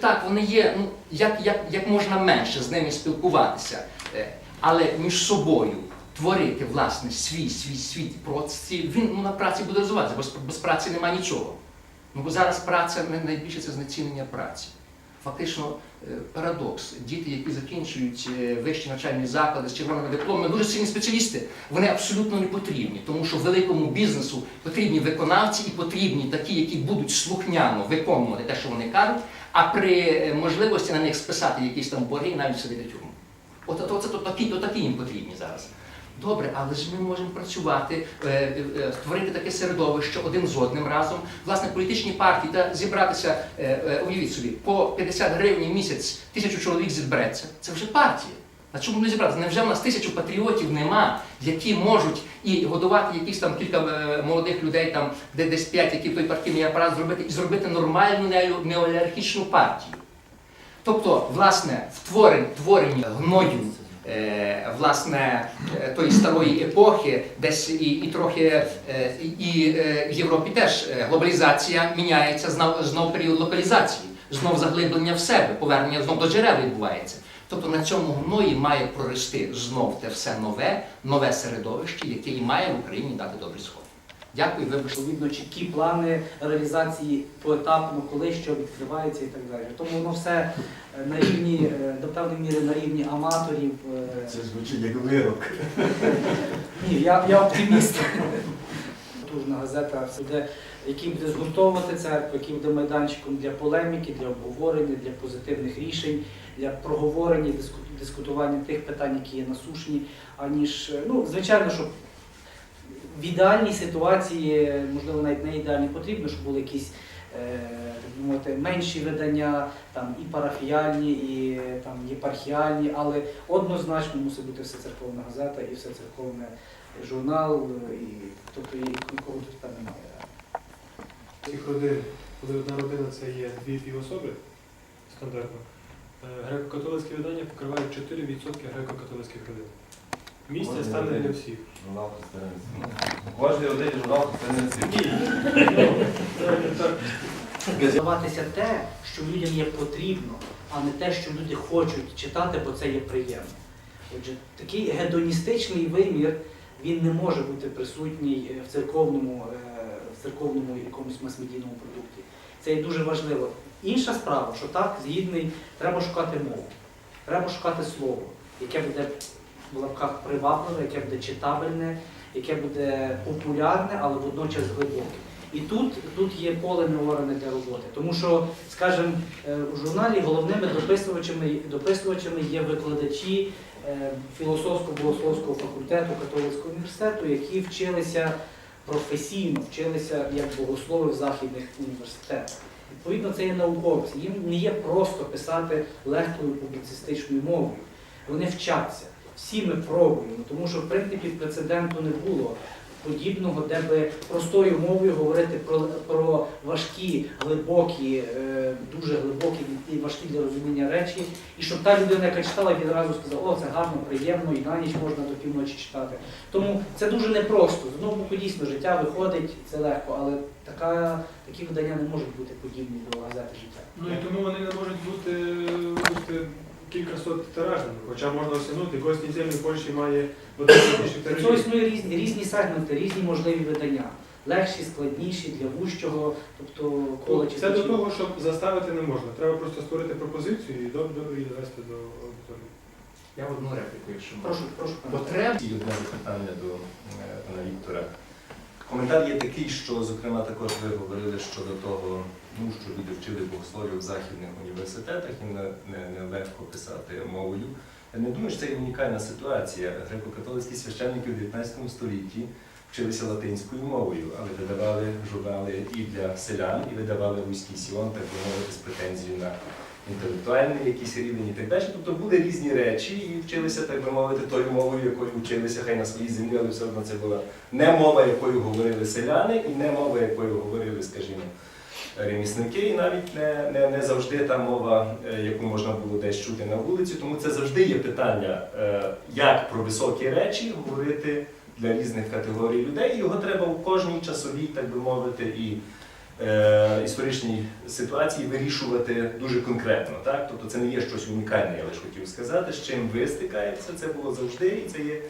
Так, вони є, ну, як, як, як можна менше з ними спілкуватися, Е, але між собою творити власне свій, свій світ проці, він ну, на праці буде розвиватися, без, без праці немає нічого. Ну, бо зараз праця найбільше це знецінення праці. Фактично е, парадокс. Діти, які закінчують е, вищі навчальні заклади з червоними дипломами, дуже сильні спеціалісти, вони абсолютно не потрібні, тому що великому бізнесу потрібні виконавці і потрібні такі, які будуть слухняно виконувати те, що вони кажуть, а при е, можливості на них списати якісь там борги навіть собі в тюрму. От, от, от, то такі, то такі їм потрібні зараз. Добре, але ж ми можемо працювати, е, е, створити таке середовище один з одним разом. Власне, політичні партії та зібратися, уявіть собі, по 50 гривень місяць тисячу чоловік зібереться. Це вже партія. На чому не зібратися? Невже в нас тисячу патріотів нема, які можуть і годувати якісь там кілька е, молодих людей, там де десь п'ять, які той партійний апарат зробити, і зробити нормальну нео- неолігархічну партію? Тобто, власне, в творен- гною е, власне е, тої старої епохи, десь і, і трохи і, в Європі теж глобалізація міняється знов, знов період локалізації, знов заглиблення в себе, повернення знов до джерел відбувається. Тобто на цьому гної має прорости знов те все нове, нове середовище, яке і має в Україні дати добрий сход. Дякую, вибачте. відповідно чіткі плани реалізації поетапно, коли що відкривається і так далі. Тому воно все е, на рівні, е, до певної міри на рівні аматорів. е, Це звучить як вирок. Ні, я, я оптиміст. Потужна газета, буде, який буде згуртовувати церкву, який буде майданчиком для полеміки, для обговорення, для позитивних рішень, для проговорення, дискутування тих питань, які є насушні, аніж, ну, звичайно, що в ідеальній ситуації, можливо, навіть не ідеальні потрібно, щоб були якісь е, так мовити, менші видання, там і парафіяльні, і там єпархіальні, але однозначно мусить бути все церковна газета і все церковне журнал, і, тобто і нікого тут там немає. Цих родин, коли одна родина це є дві півособи стандартно, е, греко-католицьке видання покриває 4% греко-католицьких родин. Місце стане для всіх. Журнал. Кожен один журнал «Християнський». Здаватися те, що людям є потрібно, а не те, що люди хочуть читати, бо це є приємно. Отже, такий гедоністичний вимір він не може бути присутній в церковному, е, церковному якомусь мас-медійному продукті. Це є дуже важливо. Інша справа, що так, згідний, треба шукати мову, треба шукати слово, яке буде в лапках привабливе, яке буде читабельне, яке буде популярне, але водночас глибоке. І тут, тут є поле неорене для роботи. Тому що, скажімо, е, у журналі головними дописувачами, дописувачами є викладачі е, філософсько-богословського факультету католицького університету, які вчилися професійно, вчилися як богослови в західних університетах. Відповідно, це є науковці. Їм не є просто писати легкою публіцистичною мовою. Вони вчаться. Всі ми пробуємо, тому що в принципі прецеденту не було подібного, де би простою мовою говорити про, про важкі, глибокі, е, дуже глибокі і важкі для розуміння речі, і щоб та людина, яка читала, відразу сказала, о, це гарно, приємно, і на ніч можна до півночі читати. Тому це дуже непросто. З одного боку, дійсно, життя виходить, це легко, але така, такі видання не можуть бути подібні до газети життя. Ну і тому вони не можуть бути, бути кілька сот тиражними. Хоча можна осягнути, якось недільний в Польщі має більших тиражів. існує різні, різні сегменти, різні можливі видання. Легші, складніші, для вужчого, тобто кола Ну, Це до того, щоб заставити не можна. Треба просто створити пропозицію і добре добре її довести до аудиторії. Я одну репліку, якщо можна. Прошу, прошу. пане. Потреба І одне запитання до е, пана Віктора. Коментар є такий, що, зокрема, також ви говорили щодо того, ну, що люди вчили богослов'я в західних університетах і не, не, не писати мовою. Я не думаю, що це є унікальна ситуація. Греко-католицькі священники в 19 столітті вчилися латинською мовою, але видавали журнали і для селян, і видавали руський сіон, так би мовити, з претензією на інтелектуальний якийсь рівень і так далі. Тобто були різні речі і вчилися, так би мовити, тою мовою, якою вчилися хай на своїй землі, але все одно це була не мова, якою говорили селяни, і не мова, якою говорили, скажімо, ремісники, і навіть не, не, не завжди та мова, е, яку можна було десь чути на вулиці. Тому це завжди є питання, е, як про високі речі говорити для різних категорій людей. Його треба у кожній часовій, так би мовити, і е, історичній ситуації вирішувати дуже конкретно. Так? Тобто це не є щось унікальне, я лише хотів сказати. З чим ви стикаєтеся, це було завжди, і це є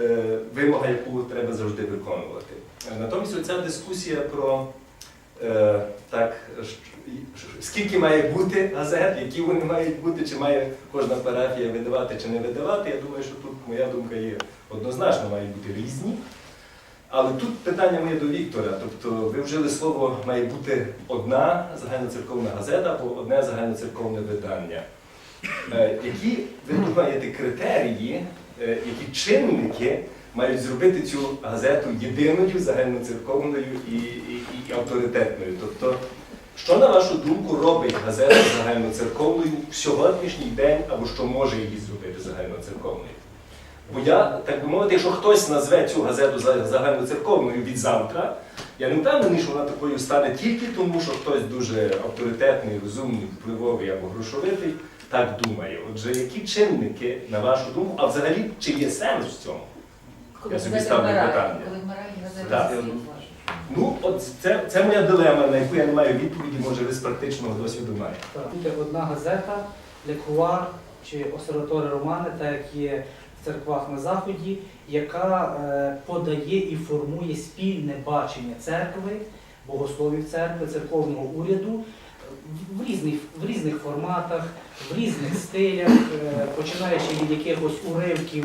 е, вимога, яку треба завжди виконувати. Натомість оця дискусія про е, так, скільки має бути газет, які вони мають бути, чи має кожна парафія видавати чи не видавати, я думаю, що тут моя думка є однозначно, мають бути різні. Але тут питання моє до Віктора. Тобто ви вжили слово має бути одна загальноцерковна газета або одне загальноцерковне видання. Е, Які ви думаєте критерії, е, які чинники мають зробити цю газету єдиною, загальноцерковною і, і, і авторитетною? Тобто, що на вашу думку робить газету загальноцерковною в сьогоднішній день, або що може її зробити загальноцерковною? Бо я, так би мовити, якщо хтось назве цю газету загальноцерковною від завтра, я не впевнений, що вона такою стане тільки тому, що хтось дуже авторитетний, розумний, впливовий або грошовитий так думає. Отже, які чинники, на вашу думку, а взагалі чи є сенс в цьому? Коли Я собі ставлю вмирає, питання. Коли вмирає Так. Ну, от це, це моя дилема, на яку я не маю відповіді, може ви з практичного досвіду маєте. Буде одна газета, Лекуар чи Осерваторія Романи, так як є в церквах на Заході, яка е, подає і формує спільне бачення церкви, богословів церкви, церковного уряду в- різних, в різних форматах, в різних стилях, е, починаючи від якихось уривків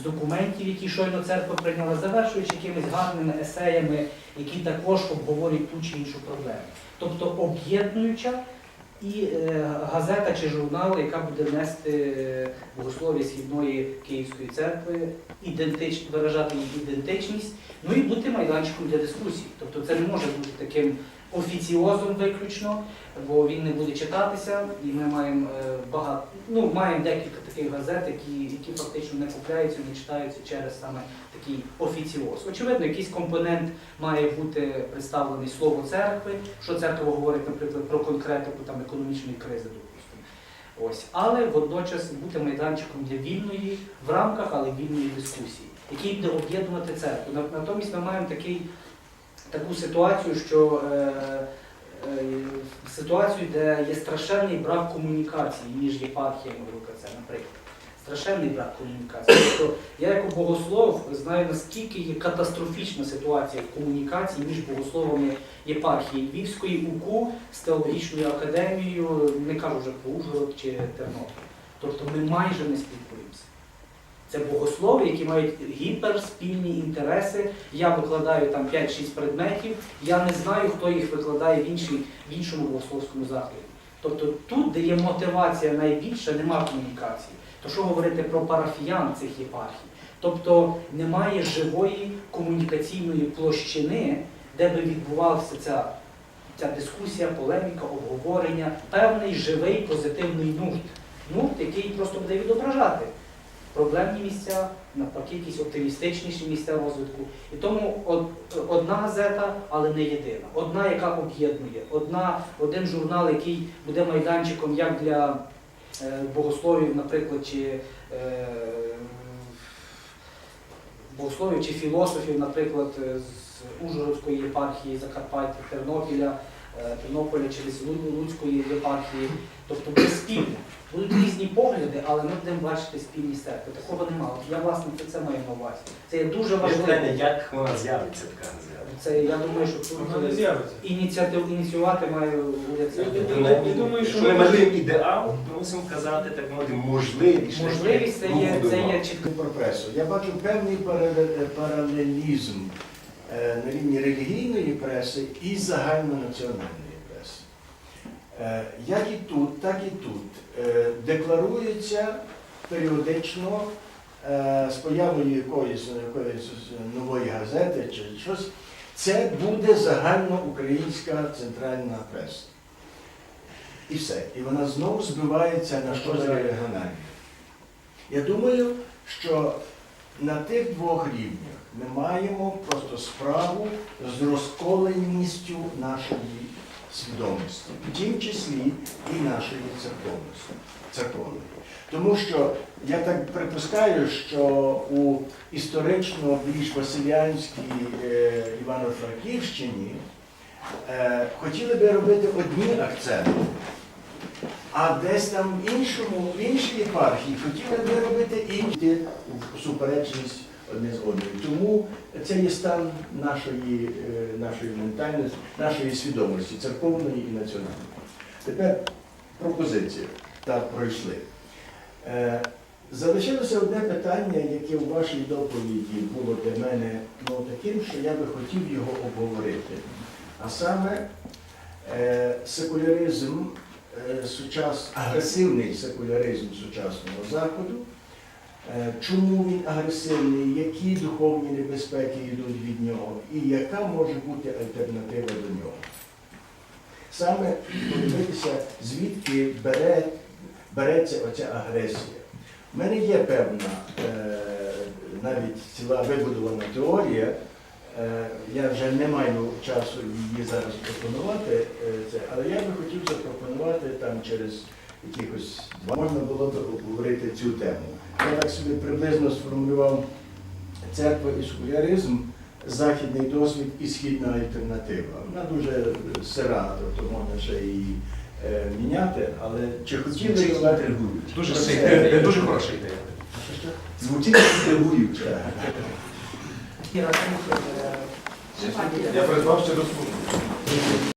з документів, які щойно церква прийняла, завершуючи якимись гарними есеями, які також обговорюють ту чи іншу проблему. Тобто об'єднуюча і е, газета чи журнал, яка буде нести е, богослов'я східної Київської церкви, ідентич, виражати її ідентичність, ну і бути майданчиком для дискусій. Тобто це не може бути таким офіціозом виключно, бо він не буде читатися, і ми маємо е, багато, ну маємо декілька таких газет, які, які фактично не купляються, не читаються через саме такий офіціоз. Очевидно, якийсь компонент має бути представлений слово церкви, що церква говорить, наприклад, про конкретику там економічної кризи. Ось, але водночас бути майданчиком для вільної в рамках, але вільної дискусії, який буде об'єднувати церкву. Натомість ми маємо такий, таку ситуацію, що е, е, ситуацію, де є страшенний брак комунікації між єпархіями в наприклад. Страшенний брак комунікації. Тобто я як богослов знаю, наскільки є катастрофічна ситуація в комунікації між богословами єпархії Львівської УКУ з теологічною академією, не кажу вже про Ужгород чи Тернопіль. Тобто ми майже не спілкуємося. Це богослови, які мають гіперспільні інтереси. Я викладаю там 5-6 предметів, я не знаю, хто їх викладає в, іншій, в іншому богословському закладі. Тобто тут, де є мотивація найбільша, нема комунікації. То що говорити про парафіян цих єпархій? Тобто немає живої комунікаційної площини, де би відбувалася ця, ця дискусія, полеміка, обговорення, певний живий позитивний нурт. Нурт, який просто буде відображати проблемні місця, навпаки, якісь оптимістичніші місця розвитку. І тому одна газета, але не єдина. Одна, яка об'єднує, одна, один журнал, який буде майданчиком як для е, богословів, наприклад, чи е, богословів чи філософів, наприклад, з Ужгородської єпархії, Закарпаття, Тернопіля, Тернополя чи Луцької єпархії. Тобто буде спільно. Будуть різні погляди, але ми будемо бачити спільність церкви. Такого немає. Я власне це, це маю на увазі. Це є дуже важливо. як вона з'явиться така газета? Це я думаю, що Вона не тут з'явиться. ініціатив ініціювати має уряд Я церкви. думаю, я думаю, що Якщо ми ми- малюємо ідеал, мусимо казати, так мовити, можливі шляхи Можливість це є, це є чітко. про пресу. Я бачу певний парале- паралелізм е, на рівні релігійної преси і загальнонаціональної преси. Е, Як і тут, так і тут е, декларується періодично е, з появою якоїсь, якоїсь нової газети чи щось, це буде загальноукраїнська центральна преса. І все. І вона знову збивається на щось регіональне. Я думаю, що на тих двох рівнях ми маємо просто справу з розколеністю нашої свідомості, в тім числі і нашої церковної. Тому що я так припускаю, що у історично більш Василянській е, Івано-Франківщині е, хотіли би робити одні акценти, а десь там в іншому, в іншій єпархії хотіли би робити інші суперечність одне з одним. Тому це є стан нашої, е, нашої ментальності, нашої свідомості, церковної і національної. Тепер пропозиції так пройшли. Е, Залишилося одне питання, яке у вашій доповіді було для мене ну, таким, що я би хотів його обговорити. А саме е, секуляризм, сучас, агресивний секуляризм сучасного Заходу. Е, Чому він агресивний, які духовні небезпеки йдуть від нього, і яка може бути альтернатива до нього? Саме подивитися, звідки бере, береться оця агресія. У мене є певна е, навіть ціла вибудована теорія. Е, я вже не маю часу її зараз пропонувати, е, це, але я би хотів запропонувати там через якихось два можна було б обговорити цю тему. Я так собі приблизно сформулював церква і секуляризм, західний досвід і східна альтернатива. Вона дуже сира, тобто можна ще її е, міняти, але чи хотіли інтригуюче. Дуже сильна, дуже хороша ідея. Звучить інтригуюче. Так. І рахунок, е, Я призвав ще до слуху.